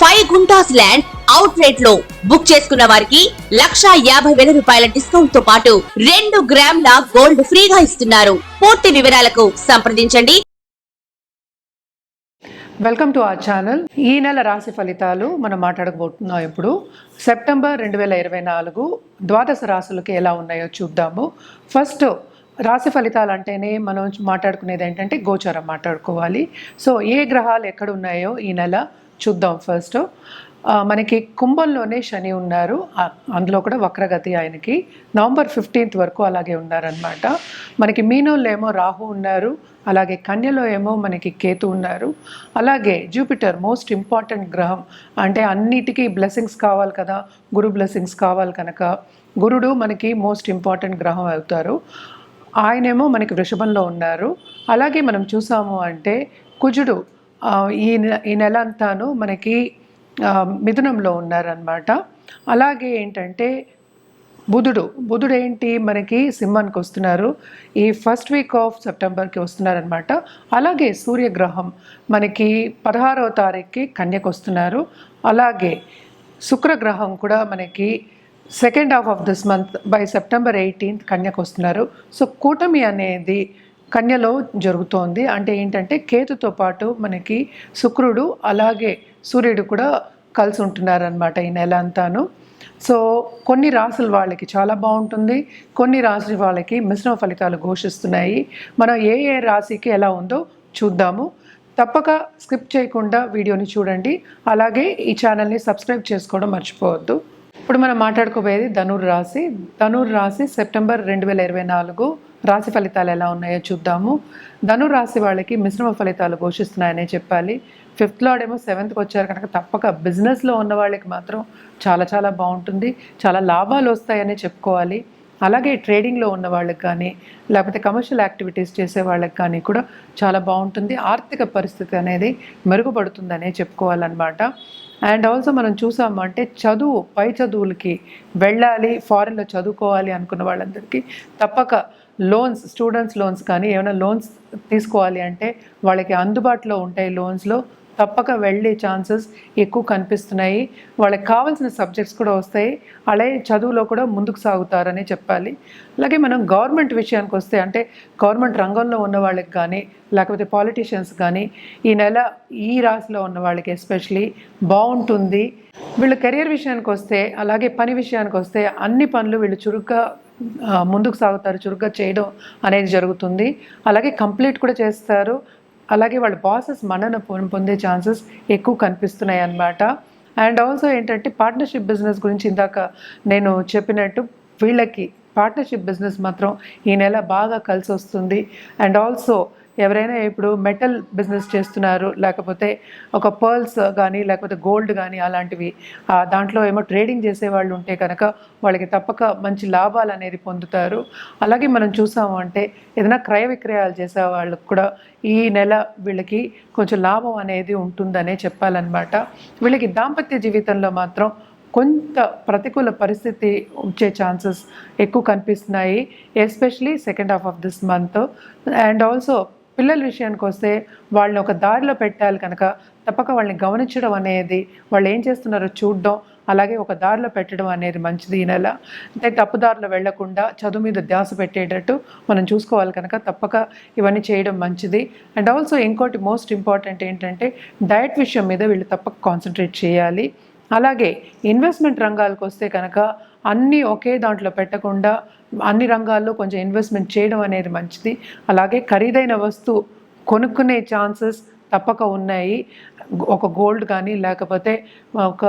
Five guntas land అవుట్ రేట్లో book చేసుకున్న వారికి లక్షా యాభై వేల రూపాయల డిస్కౌంట్తో పాటు రెండు గ్రాముల గోల్డ్ ఫ్రీగా ఇస్తున్నారు. పూర్తి వివరాలకు సంప్రదించండి. వెల్కమ్ టు అవర్ ఛానల్ ఈ నెల రాశి ఫలితాలు మనం మాట్లాడకపోతున్నాం ఇప్పుడు. సెప్టెంబర్ రెండు వేల ఇరవై నాలుగు ద్వాదశ రాశులకి ఎలా ఉన్నాయో చూద్దాము. ఫస్ట్ రాశి ఫలితాలు అంటేనే మనం మాట్లాడుకునేది ఏంటంటే గోచారం మాట్లాడుకోవాలి. సో ఏ గ్రహాలు ఎక్కడ ఉన్నాయో ఈ నెల చూద్దాం ఫస్ట్ మనకి కుంభంలోనే శని ఉన్నారు. అందులో కూడా వక్రగతి ఆయనకి. నవంబర్ ఫిఫ్టీన్త్ వరకు అలాగే ఉన్నారనమాట మనకి మీనంలో ఏమో రాహు ఉన్నారు. అలాగే కన్యలో ఏమో మనకి కేతు ఉన్నారు. అలాగే జూపిటర్ మోస్ట్ ఇంపార్టెంట్ గ్రహం. అంటే అన్నిటికీ బ్లెస్సింగ్స్ కావాలి కదా. గురు బ్లెస్సింగ్స్ కావాలి కనుక. గురుడు మనకి మోస్ట్ ఇంపార్టెంట్ గ్రహం అవుతారు. ఆయనేమో మనకి వృషభంలో ఉన్నారు. అలాగే మనం చూసాము అంటే కుజుడు ఈ నె- ఈ నెల అంతాను మనకి మిథునంలో ఉన్నారనమాట అలాగే ఏంటంటే బుధుడు బుధుడు ఏంటి మనకి సింహానికి వస్తున్నారు. ఈ ఫస్ట్ వీక్ ఆఫ్ సెప్టెంబర్కి వస్తున్నారనమాట అలాగే సూర్యగ్రహం మనకి పదహారవ తారీఖుకి కన్యకు వస్తున్నారు. అలాగే శుక్రగ్రహం కూడా మనకి second half of this month by September eighteenth కన్యకు వస్తున్నారు. సో కూటమి అనేది కన్యలో జరుగుతోంది. అంటే ఏంటంటే కేతుతో పాటు మనకి శుక్రుడు అలాగే సూర్యుడు కూడా కలిసి ఉంటున్నారనమాట ఈ నెల అంతాను. సో కొన్ని రాసుల వాళ్ళకి చాలా బాగుంటుంది. కొన్ని రాశి వాళ్ళకి మిశ్రమ ఫలితాలు ఘోషిస్తున్నాయి. మనం ఏ ఏ రాశికి ఎలా ఉందో చూద్దాము. తప్పక స్కిప్ చేయకుండా వీడియోని చూడండి. అలాగే ఈ ఛానల్ని సబ్స్క్రైబ్ చేసుకోవడం మర్చిపోవద్దు. ఇప్పుడు మనం మాట్లాడుకోబోయేది ధనుర్ రాశి. ధనుర్ రాశి సెప్టెంబర్ రెండు వేల ఇరవై నాలుగు రాశి ఫలితాలు ఎలా ఉన్నాయో చూద్దాము. ధనుర్ రాశి వాళ్ళకి మిశ్రమ ఫలితాలు ఘోషిస్తున్నాయనే చెప్పాలి. ఫిఫ్త్ లాడేమో సెవెంత్కి వచ్చారు కనుక తప్పక బిజినెస్లో ఉన్న వాళ్ళకి మాత్రం చాలా చాలా బాగుంటుంది. చాలా లాభాలు వస్తాయని చెప్పుకోవాలి. అలాగే ట్రేడింగ్లో ఉన్న వాళ్ళకి కానీ లేకపోతే కమర్షియల్ యాక్టివిటీస్ చేసే వాళ్ళకి కానీ కూడా చాలా బాగుంటుంది. ఆర్థిక పరిస్థితి అనేది మెరుగుపడుతుందనే చెప్పుకోవాలన్నమాట. అండ్ ఆల్సో మనం చూసాము అంటే చదువు పై చదువులకి వెళ్ళాలి ఫారెన్లో చదువుకోవాలి అనుకున్న వాళ్ళందరికీ తప్పక లోన్స్ స్టూడెంట్స్ లోన్స్ కానీ ఏమైనా లోన్స్ తీసుకోవాలి అంటే వాళ్ళకి అందుబాటులో ఉంటాయి లోన్స్లో. తప్పక వెళ్ళే ఛాన్సెస్ ఎక్కువ కనిపిస్తున్నాయి. వాళ్ళకి కావాల్సిన సబ్జెక్ట్స్ కూడా వస్తాయి. అలాగే చదువులో కూడా ముందుకు సాగుతారని చెప్పాలి. అలాగే మనం గవర్నమెంట్ విషయానికి వస్తే అంటే గవర్నమెంట్ రంగంలో ఉన్న వాళ్ళకి కానీ లేకపోతే పాలిటీషియన్స్ కానీ ఈ నెల ఈ రాశిలో ఉన్న వాళ్ళకి ఎస్పెషలీ బాగుంటుంది. వీళ్ళు కెరియర్ విషయానికి వస్తే అలాగే పని విషయానికి వస్తే అన్ని పనులు వీళ్ళు చురుగ్గా ముందుకు సాగుతారు. చురుగ్గా చేయడం అనేది జరుగుతుంది. అలాగే కంప్లీట్ కూడా చేస్తారు. అలాగే వాళ్ళ బాసెస్ మనను పొందే ఛాన్సెస్ ఎక్కువ కనిపిస్తున్నాయి అన్నమాట. అండ్ ఆల్సో ఏంటంటే పార్ట్నర్షిప్ బిజినెస్ గురించి ఇందాక నేను చెప్పినట్టు వీళ్ళకి పార్ట్నర్షిప్ బిజినెస్ మాత్రం ఈ నెల బాగా కలిసి వస్తుంది అండ్ ఆల్సో ఎవరైనా ఇప్పుడు మెటల్ బిజినెస్ చేస్తున్నారు లేకపోతే ఒక పర్ల్స్ కానీ లేకపోతే గోల్డ్ కానీ అలాంటివి దాంట్లో ఏమో ట్రేడింగ్ చేసే వాళ్ళు ఉంటే కనుక వాళ్ళకి తప్పక మంచి లాభాలు అనేది పొందుతారు. అలాగే మనం చూసాము అంటే ఏదైనా క్రయ విక్రయాలు చేసే వాళ్ళకి కూడా ఈ నెల వీళ్ళకి కొంచెం లాభం అనేది ఉంటుందనే చెప్పాలన్నమాట. వీళ్ళకి దాంపత్య జీవితంలో మాత్రం కొంత ప్రతికూల పరిస్థితి వచ్చే ఛాన్సెస్ ఎక్కువ కనిపిస్తున్నాయి especially second half of this month and also పిల్లల విషయానికి వస్తే వాళ్ళని ఒక దారిలో పెట్టాలి కనుక తప్పక వాళ్ళని గమనించడం అనేది వాళ్ళు ఏం చేస్తున్నారో చూడడం అలాగే ఒక దారిలో పెట్టడం అనేది మంచిది ఈ నెల. అంటే తప్పుదారిలో వెళ్ళకుండా చదువు మీద ధ్యాస పెట్టేటట్టు మనం చూసుకోవాలి కనుక తప్పక ఇవన్నీ చేయడం మంచిది. అండ్ ఆల్సో ఇంకోటి మోస్ట్ ఇంపార్టెంట్ ఏంటంటే డయట్ విషయం మీద వీళ్ళు తప్పక కాన్సన్ట్రేట్ చేయాలి. అలాగే ఇన్వెస్ట్మెంట్ రంగాలకు వస్తే కనుక అన్నీ ఒకే దాంట్లో పెట్టకుండా అన్ని రంగాల్లో కొంచెం ఇన్వెస్ట్మెంట్ చేయడం అనేది మంచిది. అలాగే ఖరీదైన వస్తువు కొనుక్కునే ఛాన్సెస్ తప్పక ఉన్నాయి. ఒక గోల్డ్ కానీ లేకపోతే ఒక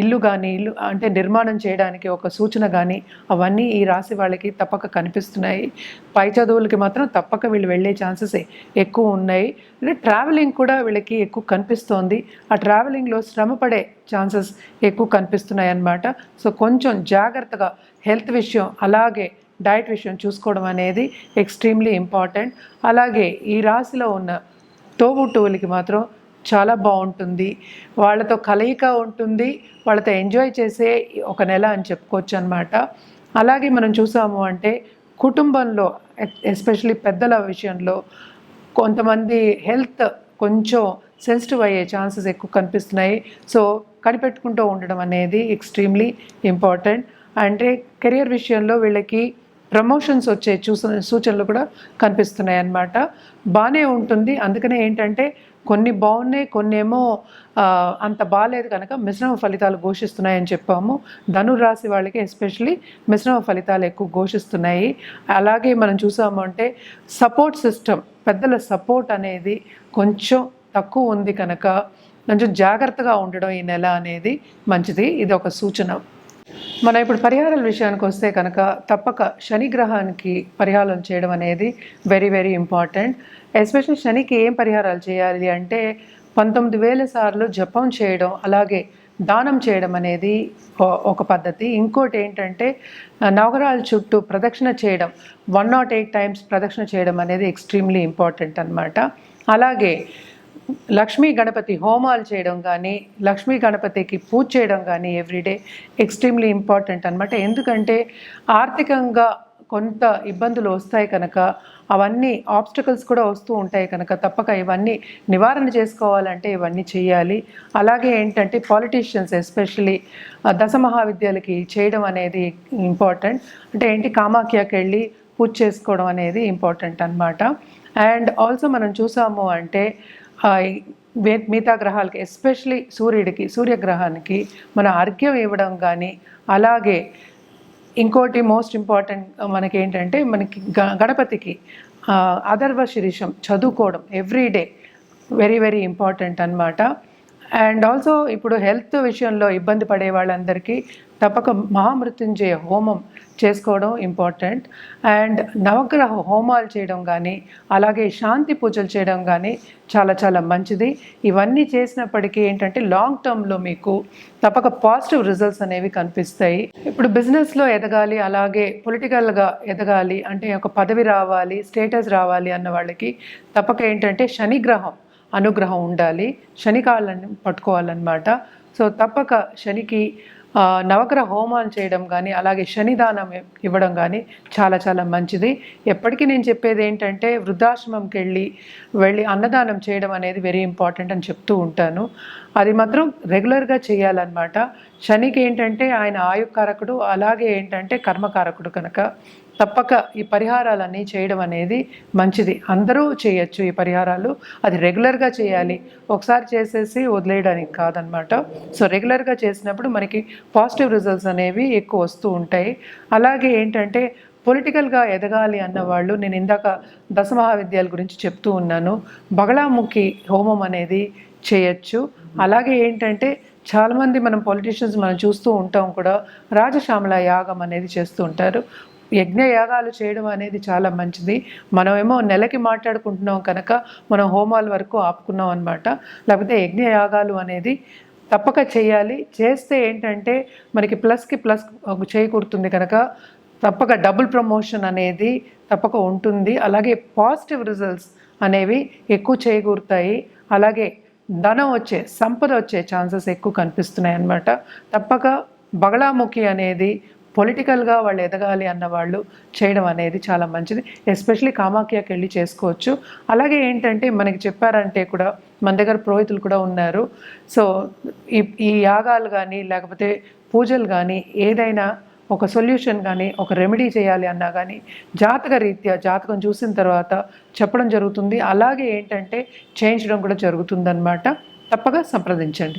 ఇల్లు కానీ ఇల్లు అంటే నిర్మాణం చేయడానికి ఒక సూచన కానీ అవన్నీ ఈ రాశి వాళ్ళకి తప్పక కనిపిస్తున్నాయి. పై చదువులకి మాత్రం తప్పక వీళ్ళు వెళ్ళే ఛాన్సెస్ ఎక్కువ ఉన్నాయి. అంటే ట్రావెలింగ్ కూడా వీళ్ళకి ఎక్కువ కనిపిస్తోంది. ఆ ట్రావెలింగ్లో శ్రమ పడే ఛాన్సెస్ ఎక్కువ కనిపిస్తున్నాయి అన్నమాట. సో కొంచెం జాగ్రత్తగా హెల్త్ విషయం అలాగే డైట్ విషయం చూసుకోవడం అనేది ఎక్స్ట్రీమ్లీ ఇంపార్టెంట్. అలాగే ఈ రాశిలో ఉన్న తోబుట్టువులకి మాత్రం చాలా బాగుంటుంది. వాళ్ళతో కలయిక ఉంటుంది. వాళ్ళతో ఎంజాయ్ చేసే ఒక నెల అని చెప్పుకోవచ్చు అనమాట అలాగే మనం చూసాము అంటే కుటుంబంలో ఎస్పెషలీ పెద్దల విషయంలో కొంతమంది హెల్త్ కొంచెం సెన్సిటివ్ అయ్యే ఛాన్సెస్ ఎక్కువ కనిపిస్తున్నాయి. సో కనిపెట్టుకుంటూ ఉండడం అనేది ఎక్స్ట్రీమ్లీ ఇంపార్టెంట్. అంటే కెరియర్ విషయంలో వీళ్ళకి ప్రమోషన్స్ వచ్చే చూస సూచనలు కూడా కనిపిస్తున్నాయి అన్నమాట. బాగానే ఉంటుంది. అందుకనే ఏంటంటే కొన్ని బాగున్నాయి కొన్ని ఏమో అంత బాగాలేదు కనుక మిశ్రమ ఫలితాలు ఘోషిస్తున్నాయని చెప్పాము. ధనురాశి వాళ్ళకి ఎస్పెషలీ మిశ్రమ ఫలితాలు ఎక్కువ ఘోషిస్తున్నాయి. అలాగే మనం చూసాము అంటే సపోర్ట్ సిస్టమ్ పెద్దల సపోర్ట్ అనేది కొంచెం తక్కువ ఉంది కనుక కొంచెం జాగ్రత్తగా ఉండడం ఈ నెల అనేది మంచిది. ఇది ఒక సూచన. మనం ఇప్పుడు పరిహారాల విషయానికి వస్తే కనుక తప్పక శని గ్రహానికి పరిహారం చేయడం అనేది వెరీ వెరీ ఇంపార్టెంట్ ఎస్పెషల్లీ శనికి ఏం పరిహారాలు చేయాలి అంటే పంతొమ్మిది వేల సార్లు జపం చేయడం అలాగే దానం చేయడం అనేది ఒక పద్ధతి. ఇంకోటి ఏంటంటే నవగరాల చుట్టూ ప్రదక్షిణ చేయడం వన్ నాట్ ఎయిట్ టైమ్స్ ప్రదక్షిణ చేయడం అనేది ఎక్స్ట్రీమ్లీ ఇంపార్టెంట్ అన్నమాట. అలాగే లక్ష్మీ గణపతి హోమాలు చేయడం కానీ లక్ష్మీ గణపతికి పూజ చేయడం కానీ ఎవ్రీడే ఎక్స్ట్రీమ్లీ ఇంపార్టెంట్ అనమాట ఎందుకంటే ఆర్థికంగా కొంత ఇబ్బందులు వస్తాయి కనుక అవన్నీ ఆబ్స్టకల్స్ కూడా వస్తూ ఉంటాయి కనుక తప్పక ఇవన్నీ నివారణ చేసుకోవాలంటే ఇవన్నీ చేయాలి. అలాగే ఏంటంటే పాలిటీషియన్స్ ఎస్పెషలీ దశ మహావిద్యాలకి చేయడం అనేది ఇంపార్టెంట్ అంటే ఏంటి కామాఖ్యకి వెళ్ళి పూజ చేసుకోవడం అనేది ఇంపార్టెంట్ అన్నమాట. అండ్ ఆల్సో మనం చూసాము అంటే మిగతా గ్రహాలకి ఎస్పెషలీ సూర్యుడికి సూర్యగ్రహానికి మన అర్ఘ్యం ఇవ్వడం కానీ అలాగే ఇంకోటి మోస్ట్ ఇంపార్టెంట్ మనకి ఏంటంటే మనకి గ- గణపతికి ఆ, శిరీషం చదువుకోవడం every day very very important అన్నమాట. అండ్ ఆల్సో ఇప్పుడు హెల్త్ విషయంలో ఇబ్బంది పడే వాళ్ళందరికీ తప్పక మహామృత్యుంజయ హోమం చేసుకోవడం ఇంపార్టెంట్. అండ్ నవగ్రహ హోమాలు చేయడం కానీ అలాగే శాంతి పూజలు చేయడం కానీ చాలా చాలా మంచిది. ఇవన్నీ చేసినప్పటికీ ఏంటంటే లాంగ్ టర్మ్లో మీకు తప్పక పాజిటివ్ రిజల్ట్స్ అనేవి కనిపిస్తాయి. ఇప్పుడు బిజినెస్లో ఎదగాలి అలాగే పొలిటికల్గా ఎదగాలి అంటే ఒక పదవి రావాలి స్టేటస్ రావాలి అన్న వాళ్ళకి తప్పక ఏంటంటే శనిగ్రహం అనుగ్రహం ఉండాలి. శని పట్టుకోవాలన్నమాట. సో తప్పక శనికి నవగ్రహ హోమాలు చేయడం కానీ అలాగే శనిదానం ఇవ్వడం కానీ చాలా చాలా మంచిది. ఎప్పటికీ నేను చెప్పేది ఏంటంటే వృద్ధాశ్రమంకి వెళ్ళి వెళ్ళి అన్నదానం చేయడం అనేది వెరీ ఇంపార్టెంట్ అని చెప్తూ ఉంటాను. అది మాత్రం రెగ్యులర్గా చేయాలన్నమాట. శనికి ఏంటంటే ఆయన ఆయుకారకుడు అలాగే ఏంటంటే కర్మకారకుడు కనుక. తప్పక ఈ పరిహారాలన్నీ చేయడం అనేది మంచిది. అందరూ చేయొచ్చు ఈ పరిహారాలు. అది రెగ్యులర్గా చేయాలి. ఒకసారి చేసేసి వదిలేయడానికి కాదనమాట. సో రెగ్యులర్గా చేసినప్పుడు మనకి పాజిటివ్ రిజల్ట్స్ అనేవి ఎక్కువ వస్తూ ఉంటాయి. అలాగే ఏంటంటే పొలిటికల్గా ఎదగాలి అన్న వాళ్ళు నేను ఇందాక దశ మహావిద్యాల గురించి చెప్తూ ఉన్నాను. బగళాముఖి హోమం అనేది చేయొచ్చు. అలాగే ఏంటంటే చాలామంది మనం పొలిటీషియన్స్ మనం చూస్తూ ఉంటాం కూడా రాజశ్యామల యాగం అనేది చేస్తూ ఉంటారు. యజ్ఞయాగాలు చేయడం అనేది చాలా మంచిది. మనమేమో నెలకి మాట్లాడుకుంటున్నాం కనుక మనం హోమాల వరకు ఆపుకున్నాం అనమాట లేకపోతే యజ్ఞయాగాలు అనేది తప్పక చేయాలి. చేస్తే ఏంటంటే మనకి ప్లస్కి ప్లస్ చేకూరుతుంది కనుక తప్పక డబుల్ ప్రమోషన్ అనేది తప్పక ఉంటుంది. అలాగే పాజిటివ్ రిజల్ట్స్ అనేవి ఎక్కువ చేకూరుతాయి. అలాగే ధనం వచ్చే సంపద వచ్చే ఛాన్సెస్ ఎక్కువ కనిపిస్తున్నాయి అన్నమాట తప్పక బగళాముఖి అనేది పొలిటికల్గా వాళ్ళు ఎదగాలి అన్న వాళ్ళు చేయడం అనేది చాలా మంచిది. ఎస్పెషలీ కామాఖ్యకి వెళ్ళి చేసుకోవచ్చు. అలాగే ఏంటంటే మనకి చెప్పారంటే కూడా మన దగ్గర పురోహితులు కూడా ఉన్నారు. సో ఈ ఈ యాగాలు కానీ లేకపోతే పూజలు కానీ ఏదైనా ఒక సొల్యూషన్ కానీ ఒక రెమెడీ చేయాలి అన్నా కానీ జాతక రీత్యా జాతకం చూసిన తర్వాత చెప్పడం జరుగుతుంది. అలాగే ఏంటంటే చేయించడం కూడా జరుగుతుందన్నమాట. తప్పగా సంప్రదించండి.